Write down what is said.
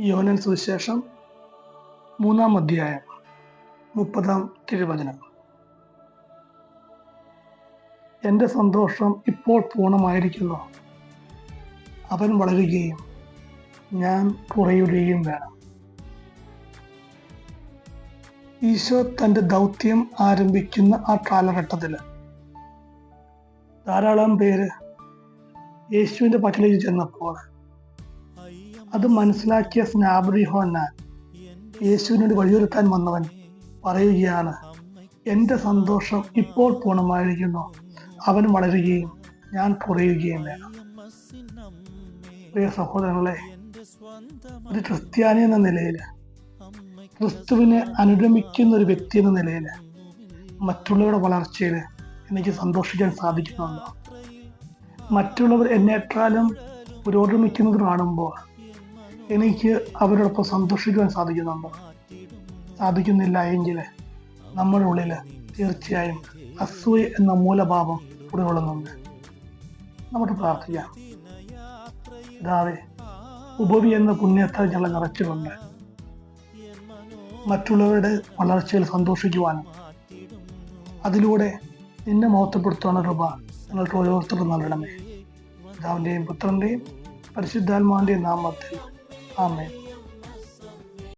യോനൻ സുവിശേഷം മൂന്നാം അധ്യായം മുപ്പതാം തിരുവചനം. എന്റെ സന്തോഷം ഇപ്പോൾ പൂർണമായിരിക്കുന്നു. അവൻ വളരുകയും ഞാൻ കുറയുകയും വേണം. ഈശോ തന്റെ ദൗത്യം ആരംഭിക്കുന്ന ആ കാലഘട്ടത്തിൽ ധാരാളം പേര് യേശുവിന്റെ പക്കലേക്ക് ചെന്നപ്പോൾ അത് മനസ്സിലാക്കിയ സ്നാപരിഹോന്നാൻ യേശുവിനോട് വഴിയൊരുക്കാൻ വന്നവൻ പറയുകയാണ് എന്റെ സന്തോഷം ഇപ്പോൾ പൂർണമായിരിക്കുന്നു. അവൻ വളരുകയും ഞാൻ കുറയുകയും വേണം. പ്രിയ സഹോദരങ്ങളെ ഒരു ക്രിസ്ത്യാനി എന്ന നിലയിൽ ക്രിസ്തുവിനെ അനുഗമിക്കുന്ന ഒരു വ്യക്തി എന്ന നിലയിൽ മറ്റുള്ളവരുടെ വളർച്ചയിൽ എനിക്ക് സന്തോഷിക്കാൻ സാധിക്കുന്നുണ്ടോ? മറ്റുള്ളവർ എന്നേക്കാളും പുരോഗമിക്കുന്നത് കാണുമ്പോൾ എനിക്ക് അവരോടൊപ്പം സന്തോഷിക്കുവാൻ സാധിക്കുന്നുണ്ടോ? സാധിക്കുന്നില്ല എങ്കിൽ നമ്മുടെ ഉള്ളിൽ തീർച്ചയായും അസൂയ എന്ന മൂലഭാവം കുടികൊള്ളുന്നുണ്ട് നമുക്ക് പ്രാർത്ഥിക്കാം. ഇതാവേ ഉപവി എന്ന പുണ്യത്തെ ഞങ്ങളെ നിറച്ചിട്ടുണ്ട്. മറ്റുള്ളവരുടെ വളർച്ചയിൽ സന്തോഷിക്കുവാനും അതിലൂടെ നിന്നെ മഹത്വപ്പെടുത്തുവാനുള്ള കൃപ ഞങ്ങൾക്ക് ഓരോരുത്തർക്കും നൽകണമേ. പിതാവിന്റെയും പുത്രന്റെയും പരിശുദ്ധാത്മാവിന്റെയും നാമത്തിൽ Amen.